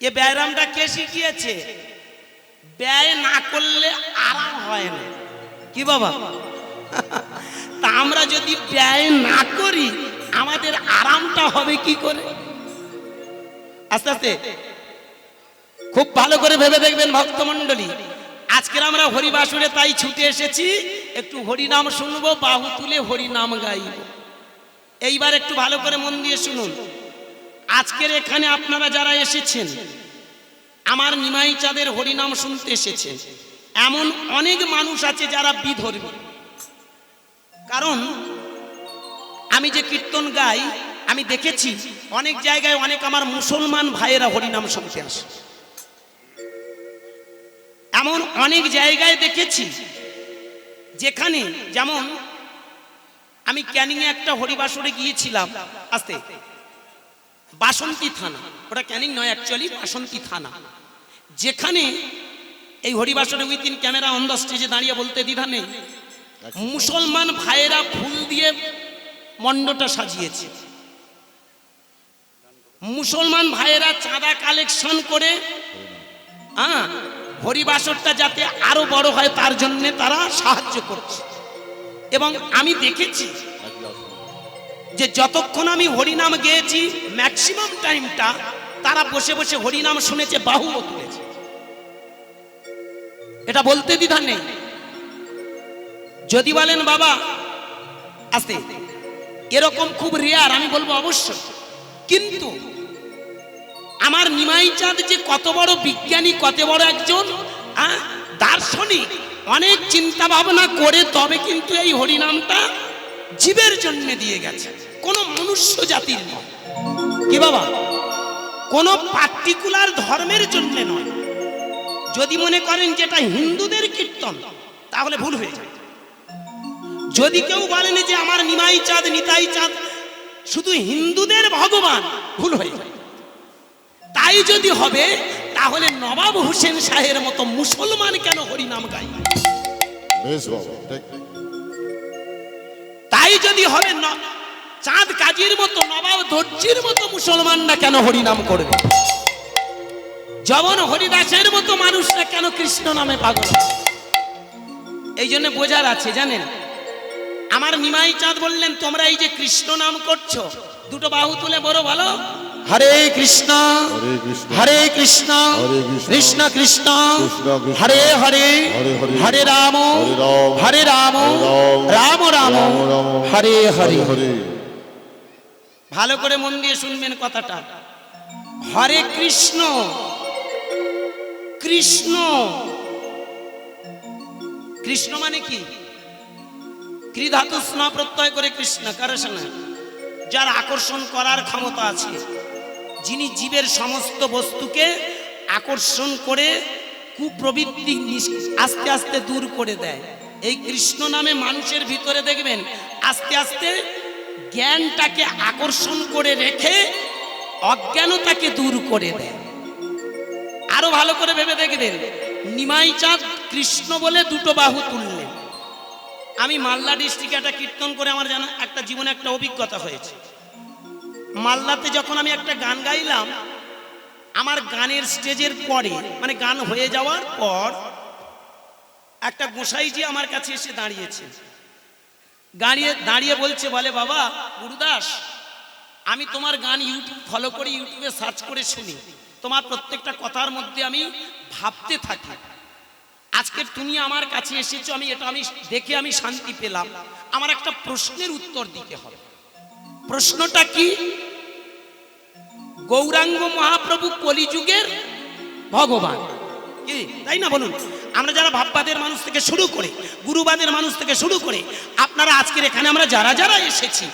এ ব্যায়ামটা কে শিখিয়েছে? ব্যয় না করলে আরাম হয় না। কি বাবা? তা আমরা যদি ব্যয় না করি, আমাদের আরামটা হবে কি করে? আস্তে আস্তে। খুব ভালো করে ভেবে দেখবেন ভক্তমণ্ডলী। আজকের আমরা হরিবাসুরে তাই ছুটে এসেছি, একটু হরিনাম শুনব, বাহু তুলে হরিনাম গাইব। এইবার একটু ভালো করে মন দিয়ে শুনুন। আজকের এখানে আপনারা যারা এসেছেন, আমার নিমাই চাঁদের হরিনাম শুনতে এসেছেন এমন অনেক মানুষ আছে যারা বিধর্মী। কারণ, আমি যে কীর্তন গাই, আমি দেখেছি অনেক জায়গায় অনেক আমার মুসলমান ভাইয়েরা হরিনাম শুনতে আসে। এমন অনেক জায়গায় দেখেছি, যেখানে যেমন আমি ক্যানিংয়ে একটা হরিবাসরে গিয়েছিলাম, আস্তে। বাসন্তী থানা। ওটা ক্যানিং নয় অ্যাকচুয়ালি বাসন্তী থানা। যেখানে এই হরিবাসরে উইথিন ক্যামেরা অন দ্য স্টেজে দাঁড়িয়ে বলতে দ্বিধা নেই। মুসলমান ভাইয়েরা ফুল দিয়ে মণ্ডটা সাজিয়েছে। মুসলমান ভাইয়েরা চাঁদা কালেকশন করে হ্যাঁ হরিবাসরটা যাতে আরও বড় হয় তার জন্য তারা সাহায্য করছে। এবং আমি দেখেছি যে যতক্ষণ আমি হরিনাম গেয়েছি ম্যাক্সিমাম টাইমটা তারা বসে বসে হরিনাম শুনেছে বাহু তুলেছে। এটা বলতে দ্বিধা নেই। যদি বলেন, বাবা, আস্তে, এরকম খুব রেয়ার আমি বলব অবশ্যই। কিন্তু আমার নিমাই চাঁদ যে কত বড় বিজ্ঞানী, কত বড় একজন দার্শনিক, অনেক চিন্তা ভাবনা করে তবে কিন্তু এই হরিনামটা জীবের জন্য দিয়ে গেছে। কোনো মনুষ্য জাতির নয়। কি বাবা? কোনো পার্টিকুলার ধর্মের জন্য নয়। যদি মনে করেন যেটা হিন্দুদের কীর্তন, তাহলে ভুল হয়ে যায়। যদি কেউ বলেন যে আমার নিমাই চাঁদ, নিতাই চাঁদ, শুধু হিন্দুদের ভগবান, ভুল হয়ে যায়। তাই যদি হবে, তাহলে নবাব হোসেন শাহের মতো মুসলমান কেন হরিনাম গাই বেশ বাবা তাই যদি হবে চাঁদ কাজীর মতো, নবাব ধৈর্যের মতো মুসলমানরা কেন হরিনাম করবে? যবন হরিদাসের মতো মানুষরা কেন কৃষ্ণ নামে পাগল? এই জন্য বোঝার আছে, জানেন? আমার নিমাই চাঁদ বললেন, তোমরা এই যে কৃষ্ণ নাম করছ, দুটো বাহু তুলে বড় ভালো হরে কৃষ্ণ হরে কৃষ্ণ কৃষ্ণ কৃষ্ণ, হরে হরে হরে রাম হরে রাম, রাম রাম, হরে হরে হরে। ভালো করে মন দিয়ে শুনবেন কথাটা। হরে কৃষ্ণ কৃষ্ণ। কৃষ্ণ মানে কি? ক্রিধাতু স্ন প্রত্যয় করে কৃষ্ণ কারও শোনা যার আকর্ষণ করার ক্ষমতা আছে। যিনি জীবের সমস্ত বস্তুকে আকর্ষণ করে কুপ্রবৃত্তি আস্তে আস্তে দূর করে দেয়। এই কৃষ্ণ নামে মানুষের ভিতরে দেখবেন, আস্তে আস্তে জ্ঞানটাকে আকর্ষণ করে রেখে অজ্ঞানতাকে দূর করে দেয়। আরও ভালো করে ভেবে দেখবেন, নিমাই চাঁদ কৃষ্ণ বলে দুটো বাহু তুললেন। আমি মালদা ডিস্ট্রিক্টে একটা কীর্তন করে আমার জানা একটা জীবনে একটা অভিজ্ঞতা হয়েছে। মালদাতে যখন আমি একটা গান গাইলাম, আমার গানের স্টেজের পরে মানে গান হয়ে যাওয়ার পর, একটা গোসাইজি আমার কাছে এসে দাঁড়িয়েছে। দাঁড়িয়ে দাঁড়িয়ে বলছে, বলে, বাবা, গুরুদাস, আমি তোমার গান ইউটিউব ফলো করে, ইউটিউবে সার্চ করে শুনি। তোমার প্রত্যেকটা কথার মধ্যে আমি ভাবতে থাকি। আজকে তুমি আমার কাছে এসেছ, আমি এটা আমি দেখে আমি শান্তি পেলাম। আমার একটা প্রশ্নের উত্তর দিতে হবে। প্রশ্নটা কি? গৌরাঙ্গ মহাপ্রভু কলিযুগের ভগবান। তাই না বলুন? আমরা যারা ভাববাদের মানুষ থেকে শুরু করে, গুরুবাদের মানুষ থেকে শুরু করে, আপনারা আজকের এখানে আমরা যারা যারা এসেছি,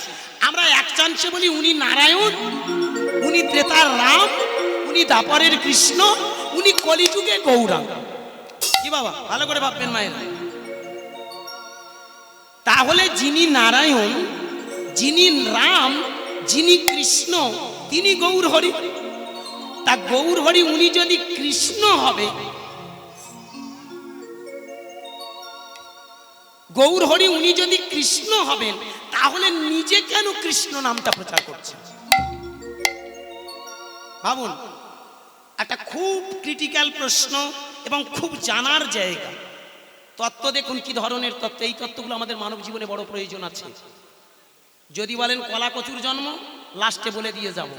আমরা এক চান্সে বলি উনি নারায়ণ, উনি ত্রেতার রাম, উনি দাপরের কৃষ্ণ, উনি কলিযুগে গৌরাঙ্গ। কি বাবা, ভালো করে ভাববেন মায়ের। তাহলে যিনি নারায়ণ যিনি রাম, যিনি কৃষ্ণ, তিনি গৌর হরি। তা গৌর হরি উনি যদি কৃষ্ণ হবে, গৌর হরি উনি যদি কৃষ্ণ হবেন, তাহলে নিজে কেন কৃষ্ণ নামটা প্রচার করছেন? ভাবুন, একটা খুব ক্রিটিক্যাল প্রশ্ন এবং খুব জানার জায়গা। তত্ত্ব দেখুন কি ধরনের তত্ত্ব, এই তত্ত্বগুলো আমাদের মানব জীবনে বড় প্রয়োজন আছে। যদি বলেন কলা কচুর জন্ম, লাস্টে বলে দিয়ে যাব।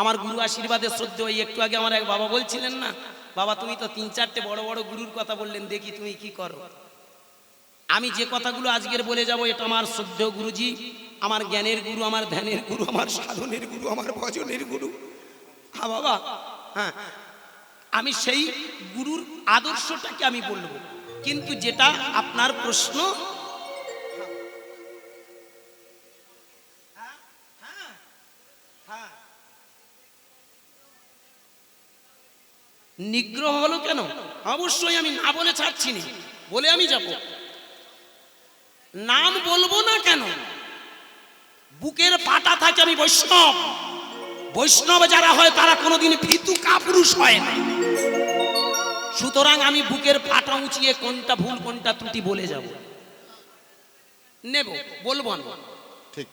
আমার গুরু আশীর্বাদের শ্রদ্ধে ওই একটু আগে আমার এক বাবা বলছিলেন না, বাবা, তুমি তো তিন চারটে বড় বড় গুরুর কথা বললেন, দেখি তুমি কি করো? আমি যে কথাগুলো আজকের বলে যাব, এটা আমার শ্রদ্ধেয় গুরুজি, আমার জ্ঞানের গুরু, আমার ধ্যানের গুরু, আমার সাধনের গুরু, আমার ভজনের গুরু। হ্যাঁ বাবা হ্যাঁ। আমি সেই গুরুর আদর্শটাকে আমি বলব। কিন্তু যেটা আপনার প্রশ্ন নিগ্রহ হলো কেন? অবশ্যই আমি না বলে ছাড়ছি না। বলে আমি যাব। নাম বলব না কেন? বুকের পাটা থাকে আমি বৈষ্ণব। বৈষ্ণব যারা হয় তারা কোনোদিন ভীতু কাপুরুষ হয় না। সুতরাং আমি বুকের পাটা উঁচিয়ে কোনটা ভুল কোনটা ত্রুটি বলে যাব। নেব বলব না ঠিক।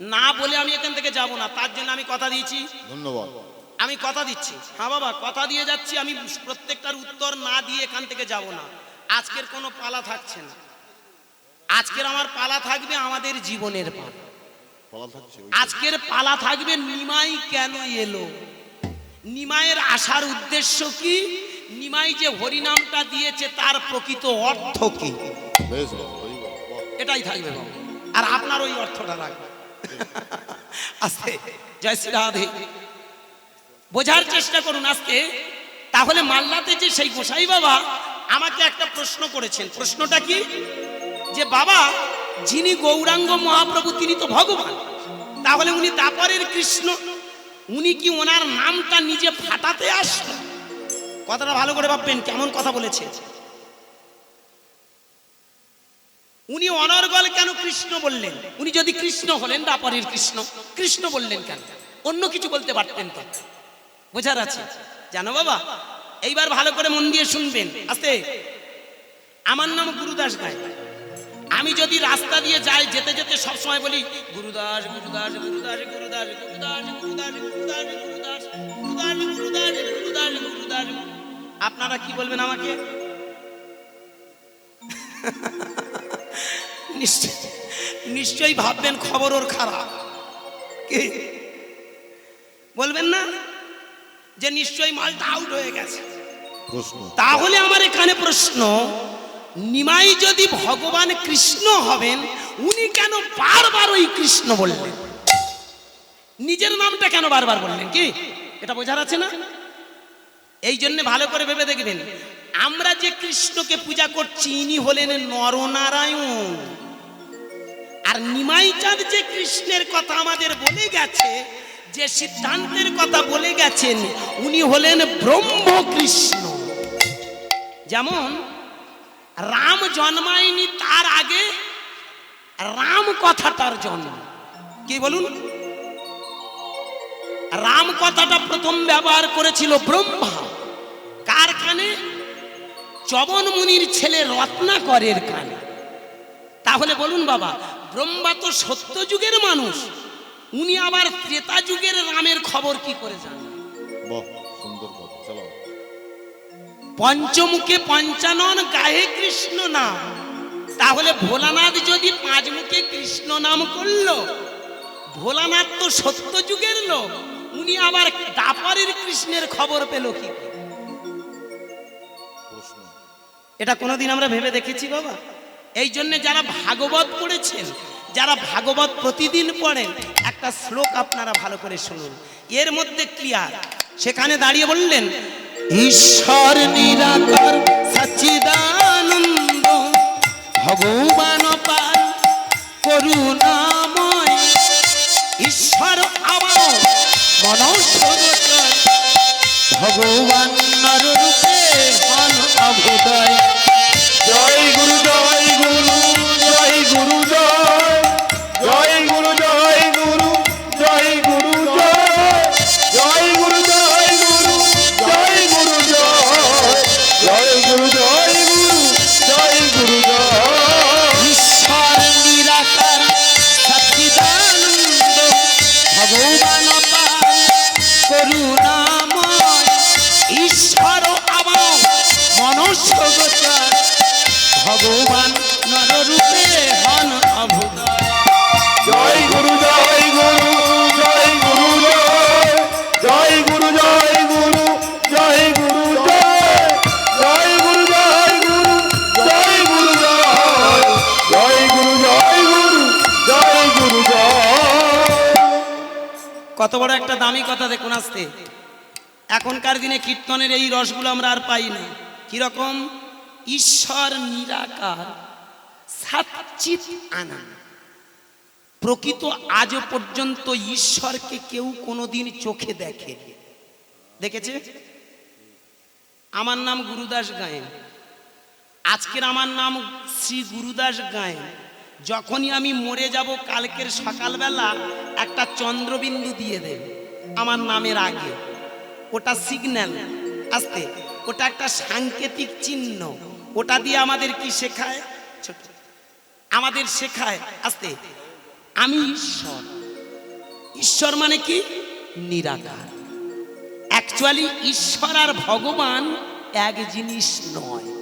না বলে আমি এখান থেকে যাব না। তার জন্য আমি কথা দিয়েছি। ধন্যবাদ। আমি কথা দিচ্ছি। হ্যাঁ বাবা কথা দিয়ে যাচ্ছি আমি প্রত্যেকটার উত্তর না দিয়ে এখান থেকে যাব না। আজকের কোনো পালা থাকছে না। আজকের আমার পালা থাকবে আমাদের জীবনের পালা। আজকের পালা থাকবে নিমাই কেন এলো? নিমাইয়ের আসার উদ্দেশ্য কি? নিমাই যে হরিনামটা দিয়েছে তার প্রকৃত অর্থ কি। এটাই থাকবে আর আপনার ওই অর্থটা রাখবে। আস্তে। জয় শ্রী রাধে। বোঝার চেষ্টা করুন আজকে। তাহলে মাল্লাতে যে সেই গোসাই বাবা আমাকে একটা প্রশ্ন করেছেন। প্রশ্নটা কি? যে বাবা, যিনি গৌরাঙ্গ মহাপ্রভু, তিনি তো ভগবান। তাহলে উনি তাপরের কৃষ্ণ। উনি কি ওনার নামটা নিজে ফাটাতে আসলো কথাটা ভালো করে ভাববেন, কেমন কথা বলেছে? উনি অনর্গল কেন কৃষ্ণ বললেন? উনি যদি কৃষ্ণ হলেন দাপরের কৃষ্ণ। কৃষ্ণ বললেন কেন? অন্য কিছু বলতে পারতেন তো। বোঝার আছে জানো বাবা এইবার ভালো করে মন দিয়ে শুনবেন আস্তে আমার নাম গুরুদাস গায় আমি যদি রাস্তা দিয়ে যাই যেতে যেতে সব সময় বলি গুরুদাস গুরুদাস গুরুদাস গুরুদাস গুরুদাস গুরুদাস গুরুদাস গুরুদাস গুরুদাস গুরুদাস গুরুদাস গুরুদাস আপনারা কি বলবেন আমাকে নিশ্চয় নিশ্চয়ই ভাববেন খবর ওর খারাপ বলবেন না যে নিশ্চয়ই মালটা আউট হয়ে গেছে। প্রশ্ন। তাহলে আমার এখানে প্রশ্ন নিমাই যদি ভগবান কৃষ্ণ হবেন উনি কেন বারবার ওই কৃষ্ণ বললেন? নিজের নামটা কেন বারবার বললেন কি? এটা বোঝার আছে না? এই জন্য ভালো করে ভেবে দেখবেন আমরা যে কৃষ্ণকে পূজা করছি ইনি হলেন নরনারায়ণ। আর নিমাই চাঁদ যে কৃষ্ণের কথা আমাদের বলে গেছে যে সিদ্ধান্তের কথা বলে গেছেন, উনি হলেন ব্রহ্ম কৃষ্ণ যেমন, রাম জন্মায়নি তার আগে, রাম কথাটার জন্ম। কি বলুন? রাম কথাটা প্রথম ব্যবহার করেছিল ব্রহ্মা। কার কানে? চবন মুনির ছেলে রত্নাকরের কানে। তাহলে বলুন বাবা, ব্রহ্মা তো সত্য যুগের মানুষ। উনি আবার ত্রেতা যুগের রামের খবর কি করে জানেন? সুন্দর কথা পঞ্চমুখে পঞ্চানন গায়ে কৃষ্ণ নাম। তাহলে ভোলানাথ যদি পাঁচ মুখে কৃষ্ণ নাম করল ভোলানাথ তো সত্য যুগের লোক উনি আবার দাপরের কৃষ্ণের খবর পেল কি এটা কোনোদিন আমরা ভেবে দেখেছি বাবা। এই জন্য যারা ভাগবত পড়েছেন যারা ভাগবত প্রতিদিন পড়েন একটা শ্লোক আপনারা ভালো করে শুনুন। এর মধ্যে ক্লিয়ার সেখানে দাঁড়িয়ে বললেন, ঈশ্বর নিরাকার সচিদানন্দ ভগবান পার করুণাময়। ঈশ্বর আমার মনস্বর ভগবান নররূপে হন করুণাময় ঈশ্বর আমার মনুষ্য ভগবান নররূপে হন অভুদয় কত বড় একটা দামি কথা দেখুন আসতে এখনকার দিনে কীর্তনের এই রসগুলো আমরা আর পাই না। কীরকম? ঈশ্বর নিরাকার, সাতচিত আনা প্রকৃত আজও পর্যন্ত ঈশ্বরকে কেউ কোনোদিন চোখে দেখে দেখেছে? আমার নাম গুরুদাস গায়েন। আজকের আমার নাম শ্রী গুরুদাস গায়েন। যখনই আমি মরে যাব কালকের সকালবেলা, একটা চন্দ্রবিন্দু দিয়ে দেবে আমার নামের আগে। ওটা সিগন্যাল আসতে। ওটা একটা সাংকেতিক চিহ্ন। ওটা দিয়ে আমাদের কি শেখায়? আমাদের শেখায়, আসতে। আমি ঈশ্বর। ঈশ্বর মানে কি? নিরাকার। অ্যাকচুয়ালি ঈশ্বর আর ভগবান এক জিনিস নয়।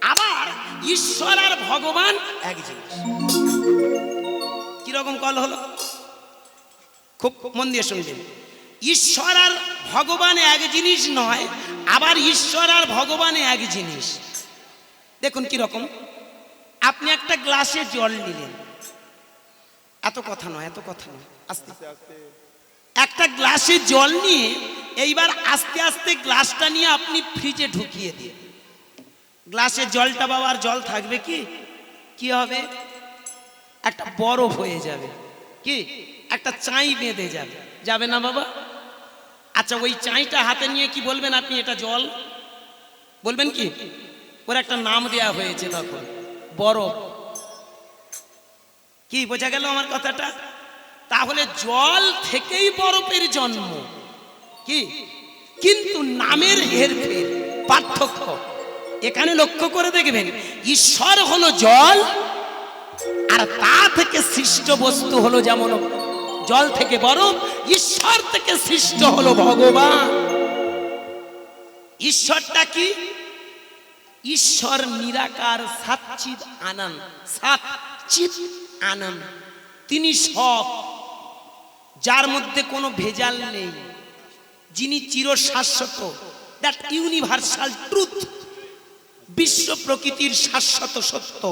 আবার ঈশ্বর আর ভগবান এক জিনিস। কীরকম কল হলো? খুব মন দিয়ে শুনবেন। ঈশ্বর আর ভগবান এক জিনিস নয় আবার ঈশ্বর আর ভগবান এক জিনিস। দেখুন কীরকম। আপনি একটা গ্লাসে জল নিলেন। এত কথা নয় এত কথা নয় আস্তে। একটা গ্লাসে জল নিয়ে এইবার আস্তে আস্তে গ্লাসটা নিয়ে আপনি ফ্রিজে ঢুকিয়ে দিন গ্লাসে জলটা বাবার জল থাকবে কি? কি হবে? একটা বরফ হয়ে যাবে। কি? একটা চাই বেঁধে যাবে। যাবে না বাবা? আচ্ছা ওই চাইটা হাতে নিয়ে কি বলবেন আপনি এটা জল? বলবেন কি? ওর একটা নাম দেয়া হয়েছে তখন, বরফ। কি বোঝা গেল আমার কথাটা? তাহলে জল থেকেই বরফের জন্ম। কি? কিন্তু নামের হেরফের, পার্থক্য। এখানে লক্ষ্য করে দেখবেন, ঈশ্বর হলো জল, আর তা থেকে সৃষ্ট বস্তু হলো যেমন জল থেকে বরফ, ঈশ্বর থেকে সৃষ্ট হলো ভগবান। ঈশ্বরটা কি? ঈশ্বর নিরাকার সাতচিদ আনন্দ সাতচিদ আনন্দ। তিনি সব, যার মধ্যে কোনো ভেজাল নেই। যিনি চির শাশ্বত দ্যাট ইউনিভার্সাল ট্রুথ বিশ্ব প্রকৃতির শাশ্বত সত্য।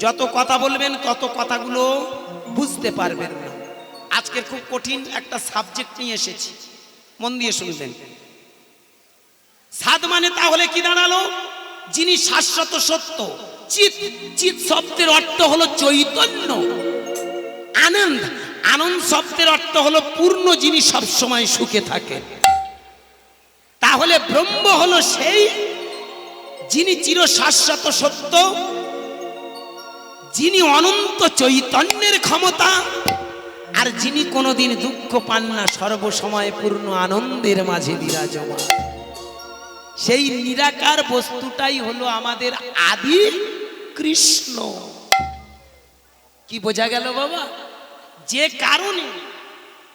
যত কথা বলবেন, তত কথাগুলো বুঝতে পারবেন না। আজকের খুব কঠিন একটা সাবজেক্ট নিয়ে এসেছি। মন দিয়ে শুনবেন। সাদ মানে তাহলে কি দাঁড়াল? যিনি শাশ্বত সত্য চিত চিত শব্দের অর্থ হলো চৈতন্য। আনন্দ আনন্দ শব্দের অর্থ হলো পূর্ণ যিনি সবসময় সুখে থাকে। তাহলে ব্রহ্ম হলো সেই যিনি চির শাশ্বত সত্য, যিনি অনন্ত চৈতন্যের ক্ষমতা, আর যিনি কোনোদিন দুঃখ পান না, সর্বসময় পূর্ণ আনন্দের মাঝে বিরাজমান। সেই নিরাকার বস্তুটাই হলো আমাদের আদি কৃষ্ণ। কি বোঝা গেল বাবা? যে কারণে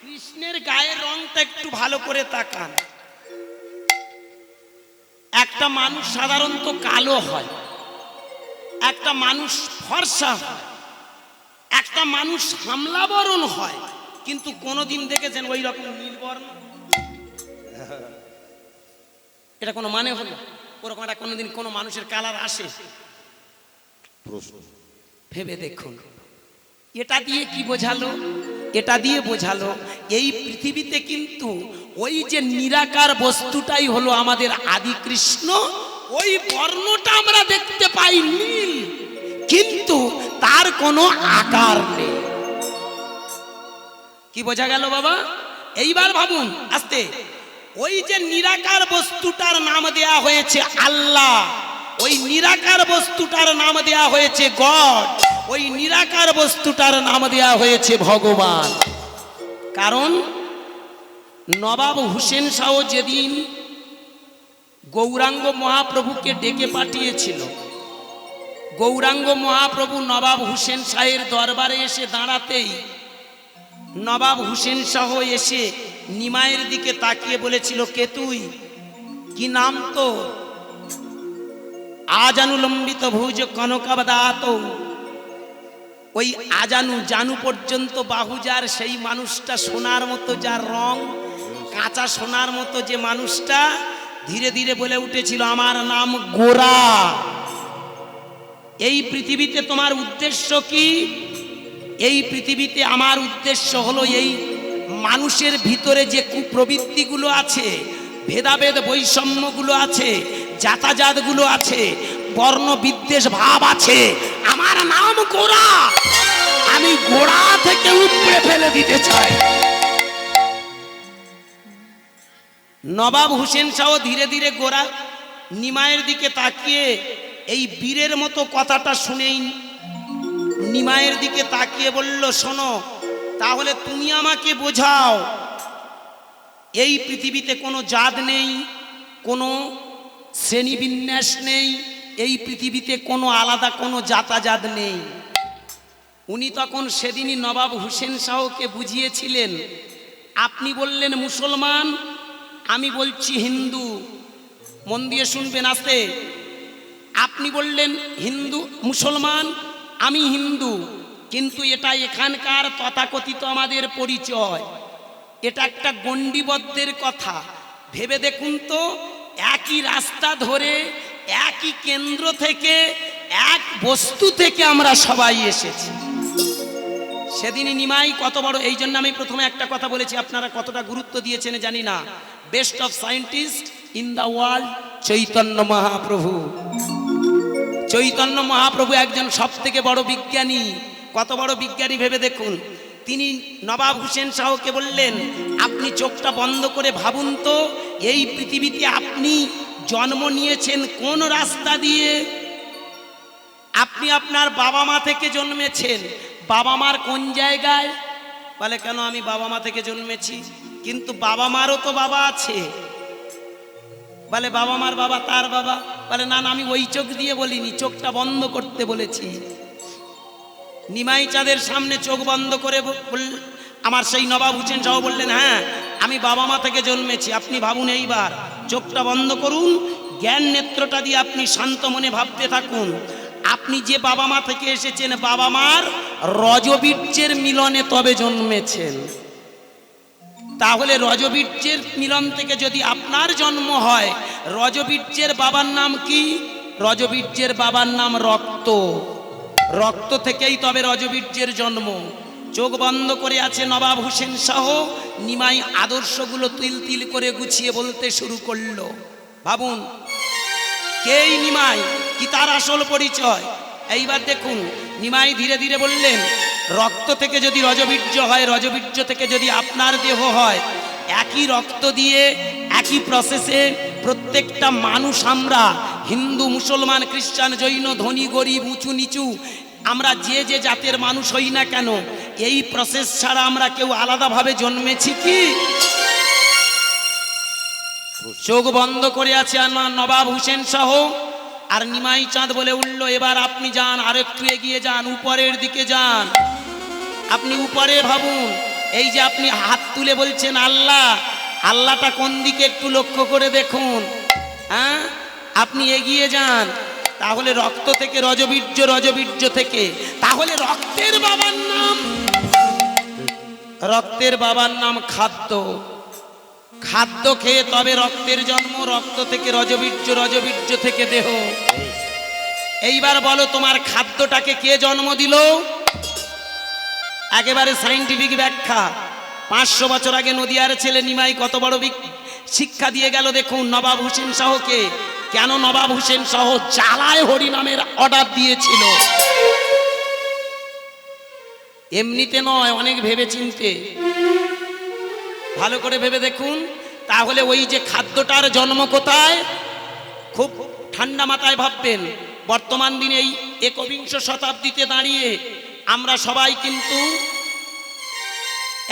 কৃষ্ণের গায়ের রংটা একটু ভালো করে তাকান। একটা মানুষ সাধারণত কালো হয় একটা মানুষ ফর্সা হয় একটা মানুষ হামলাবরণ হয় কিন্তু কোনোদিন দেখেছেন ওই রকম নীলবর্ণ? এটা কোনো মানে হলো? ওরকম একটা কোনোদিন কোনো মানুষের কালার আসে? প্রশ্ন। ভেবে দেখুন। এটা দিয়ে কি বোঝালো? এটা দিয়ে বোঝালো, এই পৃথিবীতে কিন্তু ওই যে নিরাকার বস্তুটাই হলো আমাদের আদি কৃষ্ণ ওই বর্ণটা আমরা দেখতে পাই নীল, কিন্তু তার কোনো আকার নেই। কি বোঝা গেল বাবা? এইবার ভাবুন, আস্তে। ওই যে নিরাকার বস্তুটার নাম দেয়া হয়েছে আল্লাহ, ওই নিরাকার বস্তুটার নাম দেয়া হয়েছে গড। ওই নিরাকার বস্তুটার নাম দেয়া হয়েছে ভগবান। কারণ নবাব হুসেন শাহ যেদিন গৌরাঙ্গ মহাপ্রভুকে ডেকে পাঠিয়েছিল, গৌরাঙ্গ মহাপ্রভু নবাব হুসেন শাহের দরবারে এসে দাঁড়াতেই নবাব হুসেন শাহ এসে নিমায়ের দিকে তাকিয়ে বলেছিল, কে তুই? কি নাম তো আজানুলম্বিত ভুজ কনকাবদাত ওই আজানু জানু পর্যন্ত বাহুজার সেই মানুষটা সোনার মতো যার রং, কাঁচা সোনার মতো যে মানুষটা ধীরে ধীরে বলে উঠেছিল, আমার নাম গোরা। এই পৃথিবীতে তোমার উদ্দেশ্য কি? এই পৃথিবীতে আমার উদ্দেশ্য হলো এই মানুষের ভিতরে যে কুপ্রবৃত্তিগুলো আছে, ভেদাভেদ বৈষম্যগুলো আছে, যাতায়াতগুলো আছে বর্ণ বিদ্বেষ ভাব আছে। আমার নাম গোড়া। আমি গোড়া থেকে উপড়ে ফেলে দিতে চাই। নবাব হুসেন শাহ ধীরে ধীরে গোড়া নিমায়ের দিকে তাকিয়ে এই বীরের মতো কথাটা শুনেই নিমায়ের দিকে তাকিয়ে বলল, শোনো, তাহলে তুমি আমাকে বোঝাও, এই পৃথিবীতে কোনো জাত নেই, কোনো শ্রেণীবিন্যাস নেই এই পৃথিবীতে কোনো আলাদা, কোনো যাতায়াত নেই। উনি তখন সেদিনই নবাব হুসেন শাহকে বুঝিয়েছিলেন, আপনি বললেন মুসলমান, আমি বলছি হিন্দু। মন দিয়ে শুনবেন আসতে। আপনি বললেন হিন্দু, মুসলমান, আমি হিন্দু, কিন্তু এটা এখানকার তথাকথিত আমাদের পরিচয়। এটা একটা গণ্ডিবদ্ধের কথা। ভেবে দেখুন তো, একই রাস্তা ধরে একই কেন্দ্র থেকে, এক বস্তু থেকে আমরা সবাই এসেছি। সেদিনই নিমাই কত বড়, এই জন্য আমি প্রথমে একটা কথা বলেছি, আপনারা কতটা গুরুত্ব দিয়েছেন জানি না। Best of scientist in the world Chaitanya Mahaprabhu. Chaitanya Mahaprabhu একজন সব থেকে বড় বিজ্ঞানী। কত বড় বিজ্ঞানী ভেবে দেখুন। তিনি নবাব হোসেন শাহকে বললেন, আপনি চোখটা বন্ধ করে ভাবুন তো, এই পৃথিবীতে আপনি জন্ম নিয়েছেন কোন রাস্তা দিয়ে? আপনি আপনার বাবা মা থেকে জন্মেছেন। বাবা মার কোন জায়গায়? বলে, কেন আমি বাবা মা থেকে জন্মেছি? কিন্তু বাবা মারও তো বাবা আছে। বলে, বাবা মার বাবা তার বাবা? বলে, না না, আমি ওই চোখ দিয়ে বলিনি, চোখটা বন্ধ করতে বলেছি। নিমাই চাঁদের সামনে চোখ বন্ধ করে আমার সেই নবাব হুসেন সাহ বললেন হ্যাঁ আমি বাবা মা থেকে জন্মেছি, আপনি ভাবুন এইবার। চোখটা বন্ধ করুন, জ্ঞান নেত্রটা দিয়ে আপনি শান্ত মনে ভাবতে থাকুন। আপনি যে বাবা মা থেকে এসেছেন, বাবা মার রজবীর্যের মিলনে তবে জন্মেছেন। তাহলে রজবীর্যের মিলন থেকে যদি আপনার জন্ম হয়, রজবীর্যের বাবার নাম কি? রজবীর্যের বাবার নাম রক্ত। রক্ত থেকেই তবে রজবীর্যের জন্ম। চোখ বন্ধ করে আছে নবাব হোসেন শাহ। নিমাই আদর্শগুলো তিল তিল করে গুছিয়ে বলতে শুরু করল। ভাবুন, কেই নিমাই? কি তার আসল পরিচয়? এইবার দেখুন, নিমাই ধীরে ধীরে বললেন, রক্ত থেকে যদি রজবীর্য হয়, রজবীর্য থেকে যদি আপনার দেহ হয়, একই রক্ত দিয়ে, একই প্রসেসে প্রত্যেকটা মানুষ আমরা, হিন্দু, মুসলমান, খ্রিস্টান, জৈন, ধনী, গরিব, উঁচু, নিচু, আমরা যে যে জাতের মানুষ হই না কেন এই প্রসেস ছাড়া আমরা কেউ আলাদাভাবে জন্মেছি কি? চোখ বন্ধ করে আছে আমার নবাব হোসেন শাহ। আর নিমাই চাঁদ বলে উঠল, এবার আপনি যান আর একটু এগিয়ে যান, উপরের দিকে যান। আপনি উপরে ভাবুন, এই যে আপনি হাত তুলে বলছেন আল্লাহ, আল্লাহটা কোন দিকে একটু লক্ষ্য করে দেখুন হ্যাঁ? আপনি এগিয়ে যান, তাহলে রক্ত থেকে রজবীর্য রজবীর্য থেকে। তাহলে রক্তের বাবার নাম রক্তের বাবার নাম খাদ্য। খাদ্য খেয়ে তবে রক্তের জন্ম, রক্ত থেকে রজবীর্য রজবীর্য থেকে দেহ। এইবার বলো, তোমার খাদ্যটাকে কে জন্ম দিল? একেবারে সাইন্টিফিক ব্যাখ্যা। পাঁচশো বছর আগে নদিয়ার ছেলে নিমাই কত বড় শিক্ষা দিয়ে গেল, দেখুন, নবাব হোসেন শাহকে। কেন নবাব হোসেন শাহ চালায় হরি নামের অর্ডার দিয়েছিল? এমনিতে নয়, অনেক ভেবে চিনতে ভালো করে ভেবে দেখুন, তাহলে ওই যে খাদ্যটার জন্ম কোথায়? খুব ঠান্ডা মাথায় ভাববেন, বর্তমান দিনে এই একবিংশ শতাব্দীতে দাঁড়িয়ে আমরা সবাই কিন্তু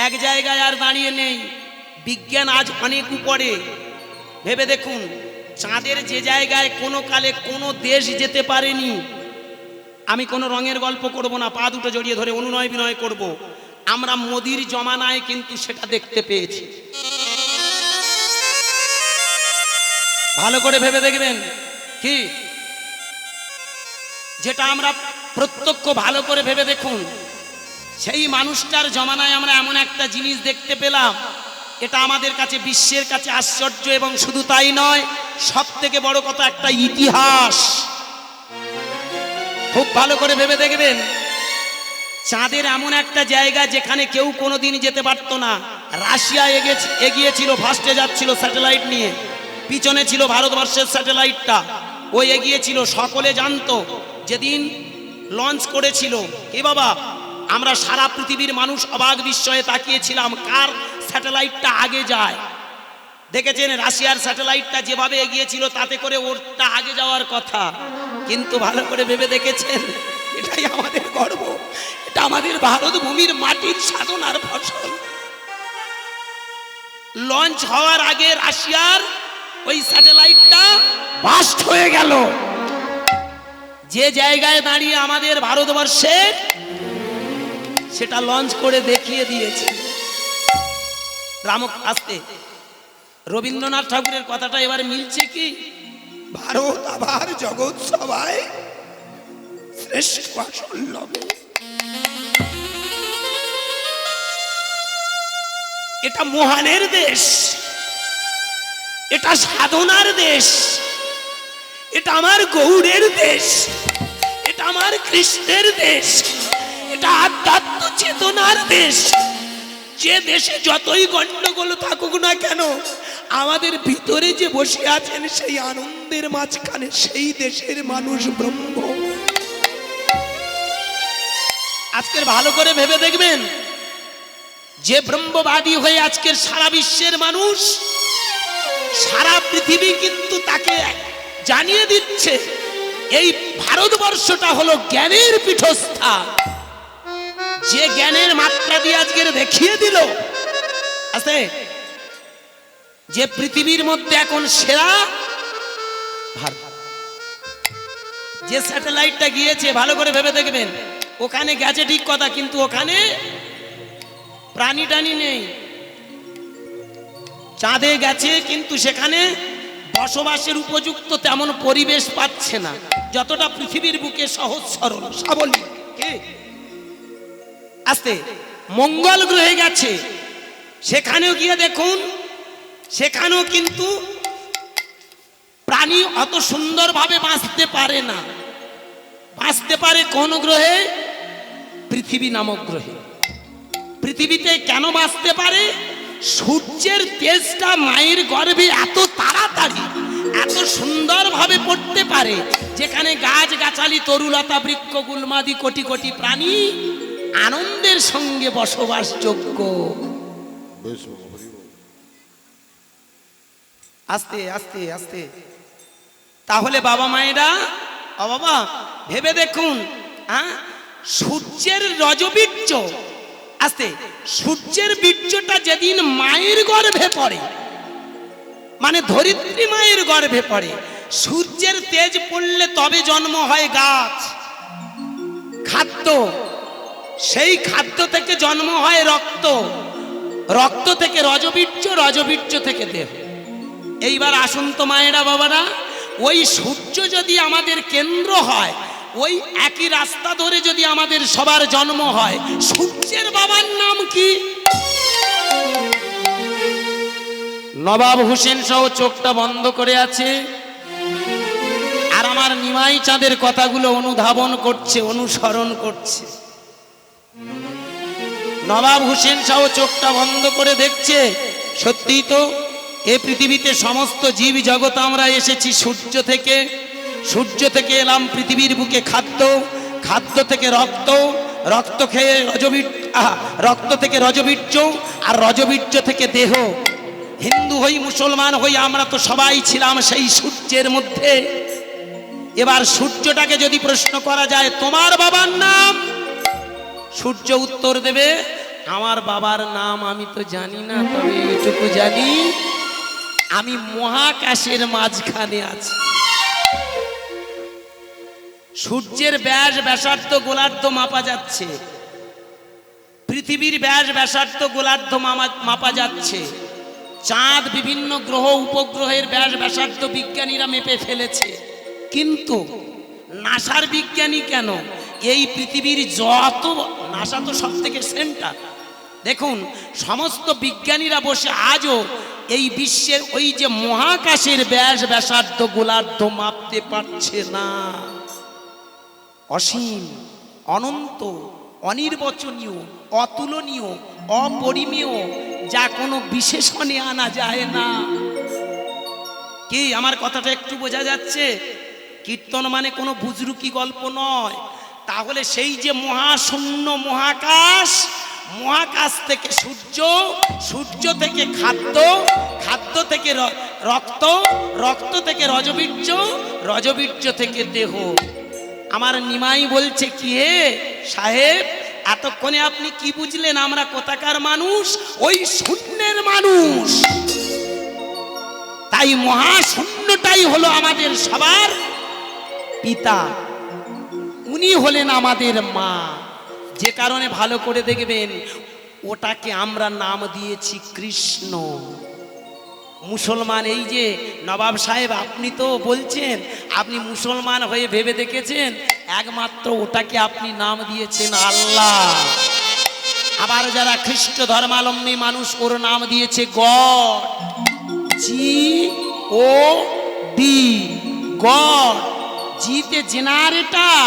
এক জায়গায় আর দাঁড়িয়ে নেই, বিজ্ঞান আজ অনেক উপরে। ভেবে দেখুন, চাঁদের যে জায়গায় কোনো কালে কোনো দেশ যেতে পারেনি আমি কোনো রঙের গল্প করব না, পা দুটো জড়িয়ে ধরে অনুনয় বিনয় করব। আমরা মোদির জমানায় কিন্তু সেটা দেখতে পেয়েছি। ভালো করে ভেবে দেখবেন। কি? যেটা আমরা প্রত্যক্ষ ভালো করে ভেবে দেখুন, সেই মানুষটার জমানায় আমরা এমন একটা জিনিস দেখতে পেলাম। এটা আমাদের কাছে, বিশ্বের কাছে আশ্চর্য এবং শুধু তাই নয় সব থেকে বড় কথা একটা ইতিহাস। খুব ভালো করে ভেবে দেখবেন। চাঁদের এমন একটা জায়গা যেখানে কেউ কোনোদিন যেতে পারতো না। রাশিয়া এগিয়ে- এগিয়ে ছিল ফার্স্টে যাচ্ছিল স্যাটেলাইট নিয়ে। পিছনে ছিল ভারতবর্ষের স্যাটেলাইটটা ও এগিয়েছিল, সকলে জানতো। যেদিন লঞ্চ করেছিল, এ বাবা, আমরা সারা পৃথিবীর মানুষ অবাক বিস্ময়ে তাকিয়েছিলাম, কার স্যাটেলাইটটা আগে যায়? দেখেছেন রাশিয়ার স্যাটেলাইটটা যেভাবে এগিয়েছিল, তাতে করে ওরটা আগে যাওয়ার কথা। কিন্তু ভালো করে ভেবে দেখেছেন, এটাই আমাদের গর্ব। এটা আমাদের ভারত ভূমির মাটির সাধনার ফসল। লঞ্চ হওয়ার আগে রাশিয়ার ওই স্যাটেলাইটটা বাস্ট হয়ে গেল। যে জায়গায় দাঁড়িয়ে আমাদের ভারতবর্ষে সেটা লঞ্চ করে দেখিয়ে দিয়েছে। রামক, আসতে। রবীন্দ্রনাথ ঠাকুরের কথাটা এবার মিলছে কি? ভারত আবার জগৎ সবাই এটা মহানের দেশ, এটা সাধনার দেশ, এটা আমার গৌড়ের দেশ, এটা আমার কৃষ্ণের দেশ, এটা আধ্যাত্ম চেতনার দেশ। যে দেশে যতই গন্ডগোল থাকুক না কেন আমাদের ভিতরে যে বসে আছেন সেই আনন্দের মাঝখানে সেই দেশের মানুষ ব্রহ্ম। আজকের ভালো করে ভেবে দেখবেন, যে ব্রহ্মবাদী হয়ে আজকের সারা বিশ্বের মানুষ, সারা পৃথিবী কিন্তু তাকে জানিয়ে দিচ্ছে, এই ভারতবর্ষটা হলো জ্ঞানের পীঠস্থান। যে জ্ঞানের মাত্রা দিয়ে আজকের দেখিয়ে দিল, আছে? যে পৃথিবীর মধ্যে এখন সেরা ভারত। যে স্যাটেলাইটটা গিয়েছে, ভালো করে ভেবে দেখবেন, ওখানে গেছে ঠিক কথা, কিন্তু ওখানে প্রাণী টানি নেই। চাঁদে গেছে, কিন্তু সেখানে বসবাসের উপযুক্ত তেমন পরিবেশ পাচ্ছে না। যতটা পৃথিবীর বুকে সহজ সরল। সাবলীল কে? আস্তে, মঙ্গল গ্রহে গেছে। সেখানেও গিয়ে দেখুন সেখানেও কিন্তু প্রাণী অত সুন্দরভাবে বাঁচতে পারে না। বাঁচতে পারে কোন গ্রহে? পৃথিবী নামক গ্রহে। পৃথিবীতে কেন বাঁচতে পারে? সূর্যের তেজটা মায়ের গর্ভে এত তাড়াতাড়ি, এত সুন্দরভাবে পড়তে পারে, যেখানে গাছ গাছালি তরুলতা, বৃক্ষ, গুলমাদি, কোটি কোটি প্রাণী আনন্দের সঙ্গে বসবাসযোগ্য। আস্তে আস্তে আস্তে। তাহলে বাবা মায়েরা, ও বাবা, ভেবে দেখুন হ্যাঁ সূর্যের রজবীর্য, আস্তে, সূর্যের বীর্যটা যেদিন মায়ের গর্ভে পড়ে মানে ধরিত্রী মায়ের গর্ভে পড়ে, সূর্যের তেজ পড়লে তবে জন্ম হয় গাছ। খাদ্য, সেই খাদ্য থেকে জন্ম হয় রক্ত। রক্ত থেকে রজবীর্য রজবীর্য থেকে দেহ। এইবার আসুন তো মায়েরা বাবারা, ওই সূর্য যদি আমাদের কেন্দ্র হয়, ওই একই রাস্তা ধরে যদি আমাদের সবার জন্ম হয়, সূর্যের বাবার নাম কি? নবাব হোসেন সহ চোখটা বন্ধ করে আছে। আর আমার নিমাই চাঁদের কথাগুলো অনুধাবন করছে, অনুসরণ করছে। নবাব হোসেন শাহ চোখটা বন্ধ করে দেখছে, সত্যিই তো এ পৃথিবীতে সমস্ত জীব জগৎ আমরা এসেছি সূর্য থেকে। সূর্য থেকে এলাম পৃথিবীর বুকে খাদ্য খাদ্য থেকে রক্ত রক্ত খেয়ে রজবীর রক্ত থেকে রজবীর্য আর রজবীর্য থেকে দেহ। হিন্দু হই, মুসলমান হই, আমরা তো সবাই ছিলাম সেই সূর্যের মধ্যে। এবার সূর্যটাকে যদি প্রশ্ন করা যায়, তোমার বাবার নাম? সূর্য উত্তর দেবে, আমার বাবার নাম আমি তো জানি না, তবে এটুকু জানি আমি মহাকাশের মাঝখানে আছি। সূর্যের ব্যাস ব্যাসার্ধ গোলার্ধ মাপা যাচ্ছে। পৃথিবীর ব্যাস ব্যাসার্ধ গোলার্ধ মাপা যাচ্ছে। চাঁদ বিভিন্ন গ্রহ উপগ্রহের ব্যাস ব্যাসার্ধ বিজ্ঞানীরা মেপে ফেলেছে। কিন্তু নাসার বিজ্ঞানী কেন? এই পৃথিবীর যত নাসা তো সব থেকে সেন্টার দেখুন, সমস্ত বিজ্ঞানীরা বসে আজও এই বিশ্বের ওই যে মহাকাশের ব্যাস ব্যাসার্ধ গোলার্ধ মাপতে পারছে না। অসীম, অনন্ত, অনির্বচনীয়, অতুলনীয়, অপরিমেয়, যা কোনো বিশেষণে আনা যায় না। কি, আমার কথাটা একটু বোঝা যাচ্ছে? কীর্তন মানে কোনো বুজরুকি গল্প নয়। তাহলে সেই যে মহাশূন্য মহাকাশ মহাকাশ থেকে সূর্য সূর্য থেকে খাদ্য খাদ্য থেকে রক্ত রক্ত থেকে রজবীর্য রজবীর্য থেকে দেহ। আমার নিমাই বলছে, কি হে সাহেব, এতক্ষণে আপনি কি বুঝলেন আমরা কোথাকার মানুষ? ওই শূন্যের মানুষ। তাই মহাশূন্যটাই হলো আমাদের সবার পিতা। উনি হলেন আমাদের মা। যে কারণে ভালো করে দেখবেন, ওটাকে আমরা নাম দিয়েছি কৃষ্ণ। মুসলমান, এই যে নবাব সাহেব, আপনি তো বলছেন, আপনি মুসলমান হয়ে ভেবে দেখেছেন, একমাত্র ওটাকে আপনি নাম দিয়েছেন আল্লাহ। আবার যারা খ্রিস্ট ধর্মালম্বী মানুষ, ওর নাম দিয়েছে God. G O D. God জিতে জেনারেটার।